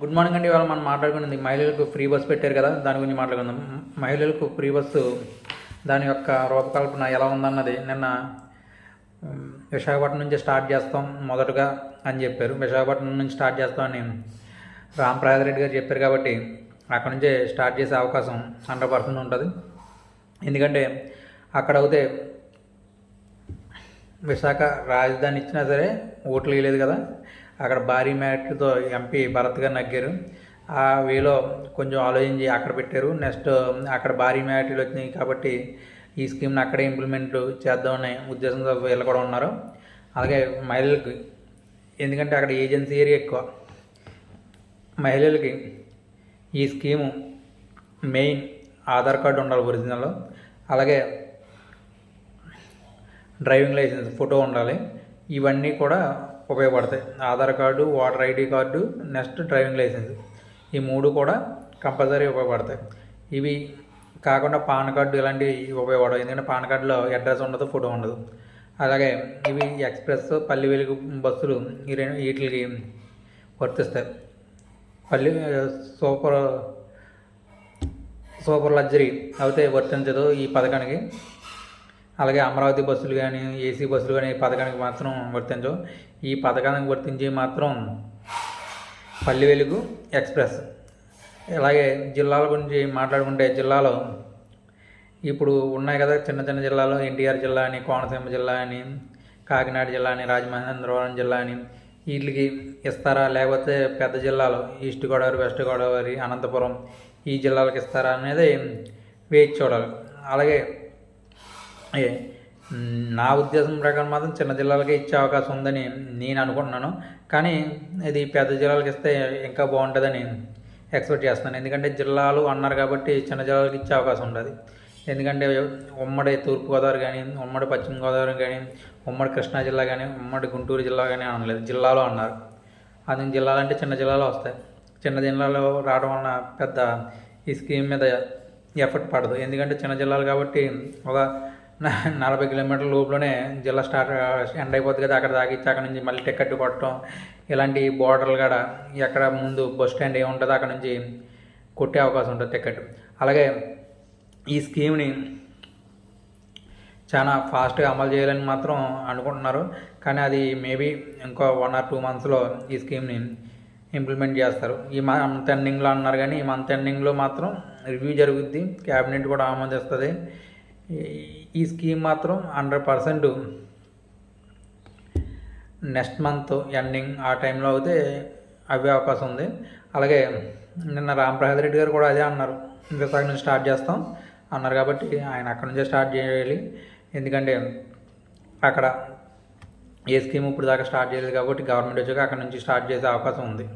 Good morning అండి ఇవాళ మనం మాట్లాడుకున్నది మహిళలకు ఫ్రీ బస్ పెట్టారు కదా దాని గురించి మాట్లాడుకుందాం. మహిళలకు ఫ్రీ బస్సు దాని యొక్క రూపకల్పన ఎలా ఉందన్నది నిన్న విశాఖపట్నం నుంచి స్టార్ట్ చేస్తాం మొదటగా అని చెప్పారు. విశాఖపట్నం నుంచి స్టార్ట్ చేస్తామని రామప్రసాద్ రెడ్డి గారు చెప్పారు కాబట్టి అక్కడ నుంచే స్టార్ట్ చేసే అవకాశం హండ్రెడ్ పర్సెంట్ ఉంటుంది. ఎందుకంటే అక్కడ అయితే విశాఖ రాజధాని ఇచ్చినా సరే ఓట్లు వేయలేదు కదా. అక్కడ భారీ మ్యాట్లతో ఎంపీ భరత్ గారు నగ్గారు. ఆ వేలో కొంచెం ఆలోచించి అక్కడ పెట్టారు. నెక్స్ట్ అక్కడ భారీ మ్యాట్లు వచ్చినాయి కాబట్టి ఈ స్కీమ్ని అక్కడే ఇంప్లిమెంట్ చేద్దామనే ఉద్దేశంతో వీళ్ళు కూడా ఉన్నారు. అలాగే మహిళలకు ఎందుకంటే అక్కడ ఏజెన్సీ ఏరియా ఎక్కువ. మహిళలకి ఈ స్కీము మెయిన్ ఆధార్ కార్డు ఉండాలి ఒరిజినల్. అలాగే డ్రైవింగ్ లైసెన్స్ ఫోటో ఉండాలి. ఇవన్నీ కూడా ఉపయోగపడతాయి. Aadhaar card voter ID card next driving licence. ఈ మూడు కూడా కంపల్సరీ ఉపయోగపడతాయి. ఇవి కాకుండా పాన్ కార్డు ఇలాంటివి ఉపయోగపడవు. ఎందుకంటే పాన్ కార్డులో అడ్రస్ ఉండదు ఫోటో ఉండదు. అలాగే ఇవి ఎక్స్ప్రెస్ పల్లె వెలుగు బస్సులు ఈ రెండు వీటికి వర్తిస్తాయి. పల్లి సూపర్ సూపర్ లగ్జరీ అయితే వర్తించదు ఈ పథకానికి. అలాగే అమరావతి బస్సులు కానీ ఏసీ బస్సులు కానీ ఈ పథకానికి మాత్రం వర్తించవు ఈ పథకానికి వర్తించి మాత్రం పల్లి వెలుగు ఎక్స్ప్రెస్. అలాగే జిల్లాల గురించి మాట్లాడుకుంటే జిల్లాలో ఇప్పుడు ఉన్నాయి కదా చిన్న చిన్న జిల్లాలో ఎన్టీఆర్ జిల్లా అని కోనసీమ జిల్లా అని కాకినాడ జిల్లా అని రాజమహేంద్రవరం జిల్లా అని. వీటికి ఇస్తారా లేకపోతే పెద్ద జిల్లాలో ఈస్ట్ గోదావరి వెస్ట్ గోదావరి అనంతపురం ఈ జిల్లాలకు ఇస్తారా అనేది వేచి చూడాలి. అలాగే నా ఉద్దేశం ప్రకారం మాత్రం చిన్న జిల్లాలకే ఇచ్చే అవకాశం ఉందని నేను అనుకుంటున్నాను. కానీ ఇది పెద్ద జిల్లాలకు ఇస్తే ఇంకా బాగుంటుందని ఎక్స్పెక్ట్ చేస్తున్నాను. ఎందుకంటే జిల్లాలు అన్నారు కాబట్టి చిన్న జిల్లాలకు ఇచ్చే అవకాశం ఉండదు. ఎందుకంటే ఉమ్మడి తూర్పుగోదావరి కానీ ఉమ్మడి పశ్చిమ గోదావరి కానీ ఉమ్మడి కృష్ణా జిల్లా కానీ ఉమ్మడి గుంటూరు జిల్లా కానీ అనలేదు. జిల్లాలో అన్నారు. అది జిల్లాలు అంటే చిన్న జిల్లాలో వస్తాయి. చిన్న జిల్లాలో రావడం వలన పెద్ద ఈ స్కీమ్ మీద ఎఫర్ట్ పడదు. ఎందుకంటే చిన్న జిల్లాలు కాబట్టి ఒక నలభై కిలోమీటర్ల లోపులోనే జిల్లా స్టార్ట్ ఎండ్ అయిపోతుంది కదా అక్కడ దాగిచ్చి అక్కడ నుంచి మళ్ళీ టికెట్ కొట్టడం. ఇలాంటి బోర్డర్లు కాడ ఎక్కడ ముందు బస్ స్టాండ్ ఏముంటుందో అక్కడ నుంచి కొట్టే అవకాశం ఉంటుంది టికెట్ అలాగే ఈ స్కీమ్ని చాలా ఫాస్ట్గా అమలు చేయాలని మాత్రం అనుకుంటున్నారు. కానీ అది మేబీ ఇంకో వన్ ఆర్ టూ మంత్స్లో ఈ స్కీమ్ని ఇంప్లిమెంట్ చేస్తారు. ఈ మంత్ ఎండింగ్లో అన్నారు కానీ ఈ మంత్ ఎండింగ్లో మాత్రం రివ్యూ జరుగుద్ది. క్యాబినెట్ కూడా ఆమోదిస్తుంది. ఈ- ఈ స్కీమ్ మాత్రం hundred percent next month ending ఆ టైంలో అయితే అవే అవకాశం ఉంది. అలాగే నిన్న రామప్రసాద్ రెడ్డి గారు కూడా అదే అన్నారు. విశాఖ నుంచి స్టార్ట్ చేస్తాం అన్నారు కాబట్టి ఆయన అక్కడ నుంచే స్టార్ట్ చేయాలి. ఎందుకంటే అక్కడ ఏ స్కీమ్ ఇప్పుడు దాకా స్టార్ట్ చేయలేదు కాబట్టి గవర్నమెంట్ వచ్చాక అక్కడ నుంచి స్టార్ట్ చేసే అవకాశం ఉంది.